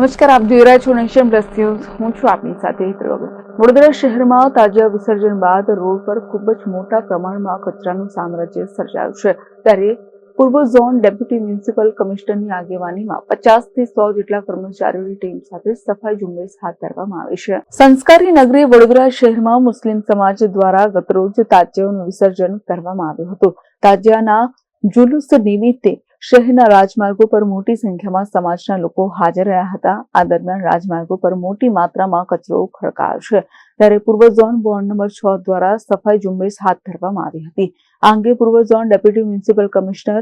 નમસ્કાર, આપ જોઈ રહ્યા છો નેશન પ્લસ ન્યૂઝ. હું છું આપની સાથે વડોદરા શહેરમાં તાજા વિસર્જન બાદ રોડ પર ખૂબ જ મોટા પ્રમાણમાં કચરાનું સામ્રાજ્ય સર્જાયું છે. ત્યારે પૂર્વ ઝોન ડેપ્યુટી મ્યુનિસિપલ કમિશનરની આગેવાનીમાં પચાસથી સો જેટલા કર્મચારીઓની ટીમ સાથે સફાઈ ઝુંબેશ હાથ ધરવામાં આવી છે. સંસ્કારી નગરી વડોદરા શહેરમાં મુસ્લિમ સમાજ દ્વારા ગતરોજ તાજિયાઓનું વિસર્જન કરવામાં આવ્યું હતું. તાજિયાના જુલુસ નિમિત્તે શહેરના રાજમાર્ગો પર મોટી સંખ્યામાં સમાજના લોકો હાજર રહ્યા હતા. આ દરમિયાન રાજમાર્ગો પર મોટી માત્રામાં કચરો ખડકાયો છે. ત્યારે પૂર્વ ઝોન વોર્ડ નંબર છ દ્વારા સફાઈ ઝુંબેશ હાથ ધરવામાં આવી હતી. આ અંગે પૂર્વ zone deputy municipal commissioner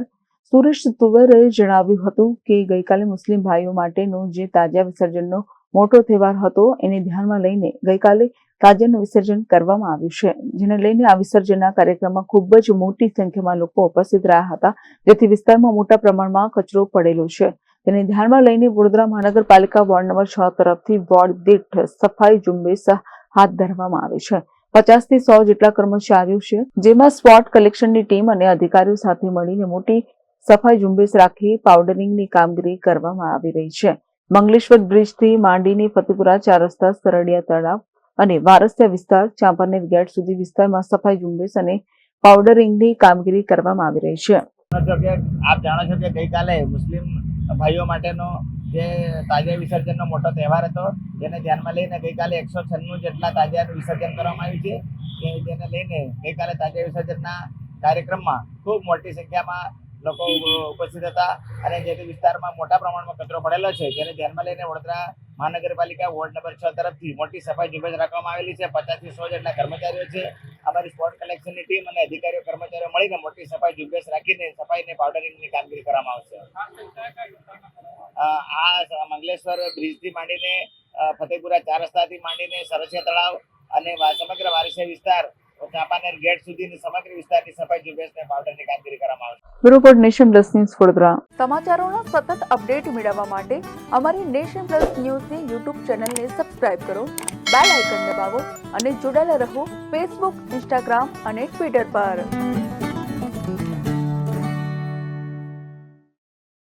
Suresh Tuvare જણાવ્યું હતું કે ગઈકાલે મુસ્લિમ ભાઈઓ માટેનો જે તાજા વિસર્જનનો મોટો તહેવાર હતો, એને ધ્યાનમાં લઈને ગઈકાલે તાજાનું વિસર્જન કરવામાં આવ્યું છે. જેને લઈને આ વિસર્જનના કાર્યક્રમમાં ખૂબ જ મોટી સંખ્યામાં લોકો ઉપસ્થિત રહ્યા હતા. જેથી વિસ્તારમાં મોટા પ્રમાણમાં કચરો પડેલો છે. તેને ધ્યાનમાં લઈને વડોદરા મહાનગરપાલિકા વોર્ડ નંબર છ તરફથી વોર્ડ દીઠ સફાઈ ઝુંબેશ હાથ ધરવામાં આવે છે. પચાસથી સો જેટલા કર્મચારીઓ છે, જેમાં સ્પોટ કલેક્શનની ટીમ અને અધિકારીઓ સાથે મળીને મોટી સફાઈ ઝુંબેશ રાખી પાવડરિંગની કામગીરી કરવામાં આવી રહી છે. મંગલેશ્વર બ્રિજથી માંડીની ફતેપુરા ચાર રસ્તા, સરડિયા તળાવ અને વારસિયા વિસ્તાર ચાંપાનેર ગેટ સુધી વિસ્તારમાં સફાઈ ઝુંબેશ અને પાવડરિંગની કામગીરી કરવામાં આવી રહી છે. આપ જાણો છો કે ગઈકાલે મુસ્લિમ ભાઈઓ માટેનો જે તાજા વિસર્જનનો મોટો તહેવાર હતો, જેને ધ્યાનમાં લઈને ગઈકાલે એકસો છન્નું જેટલા તાજાનું વિસર્જન કરવામાં આવ્યું છે જેને લઈને ગઈકાલે તાજા વિસર્જનના કાર્યક્રમમાં ખૂબ મોટી સંખ્યામાં લોકો ઉપસ્થિત હતા અને જે તે વિસ્તારમાં મોટા પ્રમાણમાં કચરો પડેલો છે, જેને ધ્યાનમાં લઈને વડોદરા મહાનગરપાલિકા વોર્ડ નંબર છ તરફથી મોટી સફાઈ ઝુંબેશ રાખવામાં આવેલી છે. પચાસથી સો જેટલા કર્મચારીઓ છે. અમારી સ્પોટ કલેક્શનની ટીમ અને અધિકારીઓ, કર્મચારીઓ મળીને મોટી સફાઈ ઝુંબેશ રાખીને સફાઈને પાવડરિંગની કામગીરી કરવામાં આવશે. આ મંગલેશ્વર બ્રિજથી માંડીને ફતેપુરા ચાર રસ્તાથી માંડીને સરસિયા તળાવ અને સમગ્ર વારસિયા વિસ્તાર ચાંપાનેર ગેટ સુધીની સમગ્ર વિસ્તારની સફાઈ ઝુંબેશને પાવડરની કામગીરી કરવામાં આવશે report nation plus news Vadodara. સમાચારોનો સતત અપડેટ મેળવવા માટે અમારી નેશન પ્લસ ન્યૂઝની યુટ્યુબ ચેનલને સબસ્ક્રાઇબ કરો બેલ આઇકન દબાવો અને જોડાયેલા રહો ફેસબુક ઇન્સ્ટાગ્રામ અને ટ્વિટર પર.